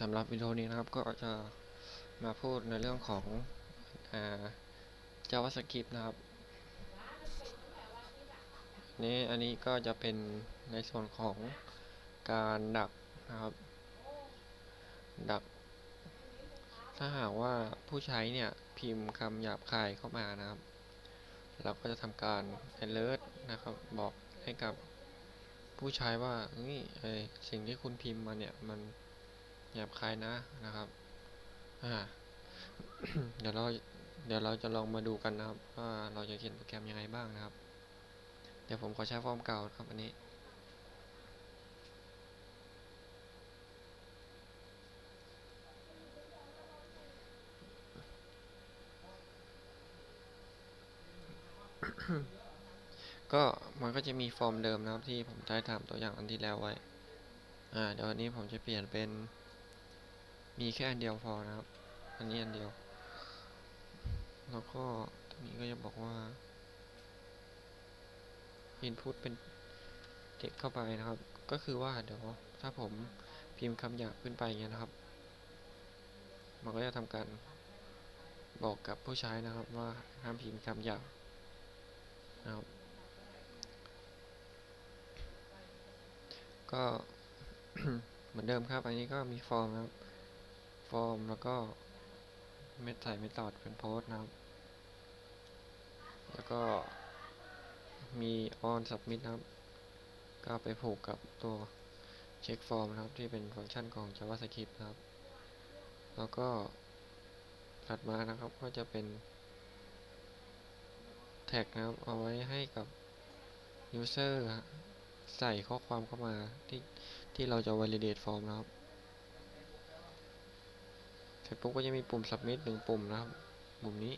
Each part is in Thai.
สำหรับวิดีโอนี้นะครับก็จะมาพูดในเรื่องของอ่า JavaScript นะครับนี่อันนี้ก็จะเป็นในส่วนของการดักนะครับ ดัก ถ้าหากว่าผู้ใช้เนี่ยพิมพ์คำหยาบคายเข้ามานะครับ เราก็จะทำการ alert นะครับบอกให้กับผู้ใช้ว่านี่สิ่งที่คุณพิมพ์มาเนี่ยมัน หยาบคายนะนะครับ อ่า เดี๋ยวเรา เดี๋ยวเราจะลองมาดูกันนะครับว่าเราจะเขียนโปรแกรมยังไงบ้างนะครับ เดี๋ยวผมขอใช้ฟอร์มเก่านะครับอันนี้ก็มันก็จะมีฟอร์มเดิมนะครับที่ผมได้ทำตัวอย่างอันที่แล้วไว้ อ่าเดี๋ยวอันนี้ผมจะเปลี่ยนเป็น มีแค่อันเดียวพอนะครับ อันนี้อันเดียว แล้วก็ตรงนี้ก็จะบอกว่า input เป็นเด็กเข้าไปนะครับ ก็คือว่าเดี๋ยวถ้าผมพิมพ์คำหยาบขึ้นไปอย่างเงี้ยนะครับ มันก็จะทำการบอกกับผู้ใช้นะครับว่าห้ามพิมพ์คำหยาบนะครับ ก็เหมือนเดิมครับ อันนี้ก็มีฟอร์มครับ ฟอร์มแล้วก็เม็ดใส่เมธอดเป็นโพสนะครับ แล้วก็มี on submit นะครับ ก็ไปผูกกับตัวเช็คฟอร์มนะครับที่เป็นฟังก์ชันของ JavaScript นะครับ แล้วก็ถัดมานะครับก็จะเป็นแท็กนะครับเอาไว้ให้กับ user ใส่ข้อความเข้ามาที่ที่เราจะ validate form นะครับ ร็จปุ๊บก็จะมีปุ่ม submit หนึ่งปุ่มนะครับ ปุ่มนี้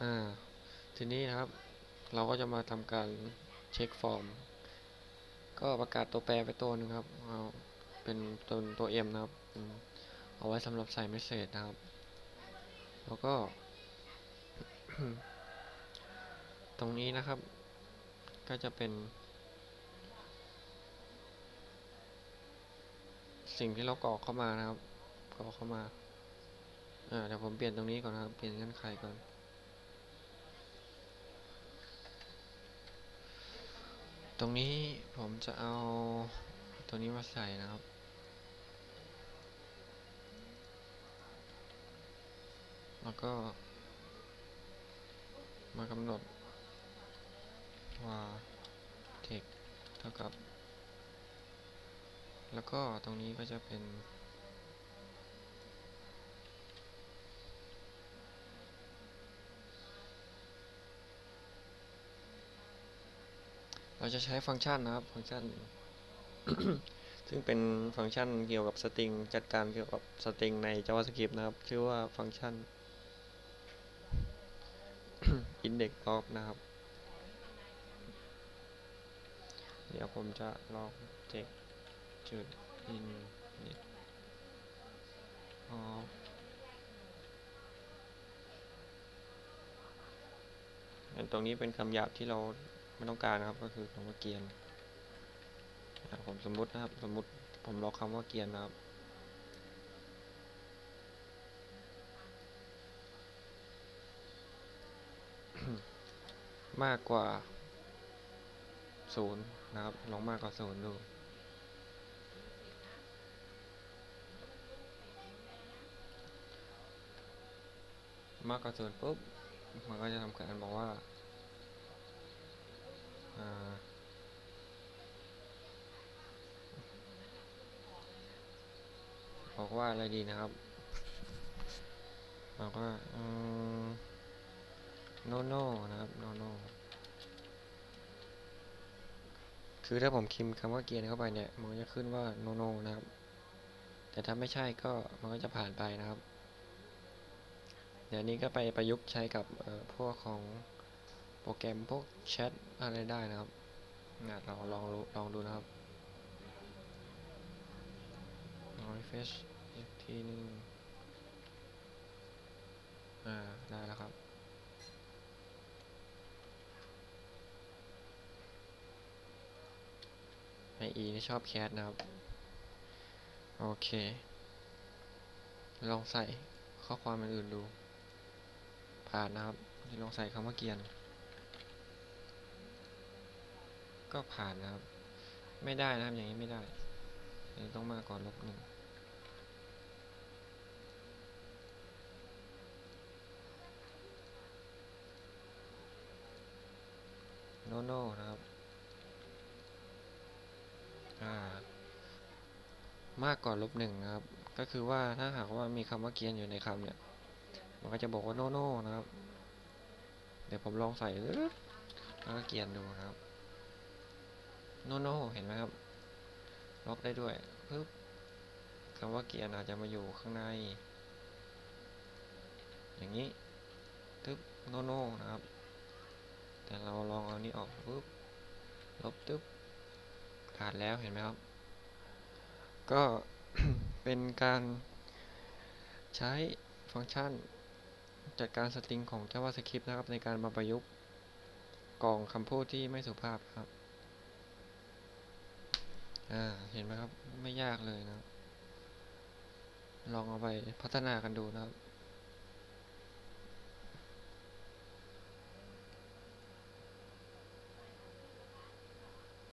อ่า ทีนี้นะครับ เราก็จะมาทำการเช็คฟอร์ม ก็ประกาศตัวแปรไปตัวหนึ่งครับ เอาเป็นตัวตัว M นะครับอเอาไว้สำหรับใส่เมสเซจนะครับ แล้วก็ ตรงนี้นะครับ ก็จะเป็น สิ่งที่เรากรอกเข้ามานะครับกรอกเข้ามาอ่าเดี๋ยวผมเปลี่ยนตรงนี้ก่อนนะครับ เปลี่ยนเงื่อนไขก่อนตรงนี้ผมจะเอาตัวนี้มาใส่นะครับ แล้วก็ มากำหนดว่า text เท่ากับ แล้วก็ตรงนี้ก็จะเป็น เราจะใช้ฟังก์ชันนะครับ ฟังก์ชัน ซึ่งเป็นฟังก์ชันเกี่ยวกับสตริง จัดการเกี่ยวกับสตริงใน JavaScript นะครับ ชื่อว่าฟังก์ชัน index of นะครับ เดี๋ยวผมจะลอง text จุด index of อันตรงนี้เป็นคำหยาบที่เราไม่ต้องการนะครับ ก็คือคำว่าเกียนผมสมมุตินะครับ สมมุติผมล็อกคำว่าเกียนนะครับมากกว่าศูนย์นะครับ ลองมากกว่าศูนย์ดู มากกว่าศูนย์ปุ๊บ มันก็จะทำการบอกว่าบอกว่าอะไรดีนะครับบอกว่าอืม no no นะครับ no no คือถ้าผมพิมคำว่าเกียร์เข้าไปเนี่ย มันจะขึ้นว่า no no นะครับ แต่ถ้าไม่ใช่ก็มันก็จะผ่านไปนะครับ เดี๋ยวนี้ก็ไปประยุกต์ใช้กับพวกของโปรแกรมพวกแชทอะไรได้นะครับนเราลองลองดูนะครับลอง refresh อีกทีนึงอ่าได้แล้วครับเ IE ที่ชอบแคสนะครับ โอเค ลองใส่ข้อความอื่นๆดูานนะครับนี่ลองใส่คำว่าเกียน ก็ผ่านนะครับ ไม่ได้นะครับอย่างนี้ไม่ได้นนต้องมากกว่าลบหนึ่งโนโน่นะครับอ่ามากกว่าลบหนึ่งนะครับ ก็คือว่าถ้าหากว่ามีคำว่าเกียนอยู่ในคำเนี่ย มันก็จะบอกว่าโนโน่นะครับ เดี๋ยวผมลองใส่แล้วก็เกียนดูนะครับ โนโน่เห็นไหมครับ ล็อกได้ด้วยปึ๊บคำว่าเกียนอาจจะมาอยู่ข้างใน อย่างนี้ตึ๊บโนโน่นะครับ แต่เราลองเอานี้ออกปุ๊บ ลบตึ๊บขาดแล้วเห็นไหมครับ ก็เป็นการใช้ฟังก์ชัน จัดการสตริงของ JavaScript นะครับ ในการมาประยุกต์กล่องคำพูดที่ไม่สุภาพครับ อ่า เห็นไหมครับ ไม่ยากเลยนะครับลองเอาไปพัฒนากันดูนะครับ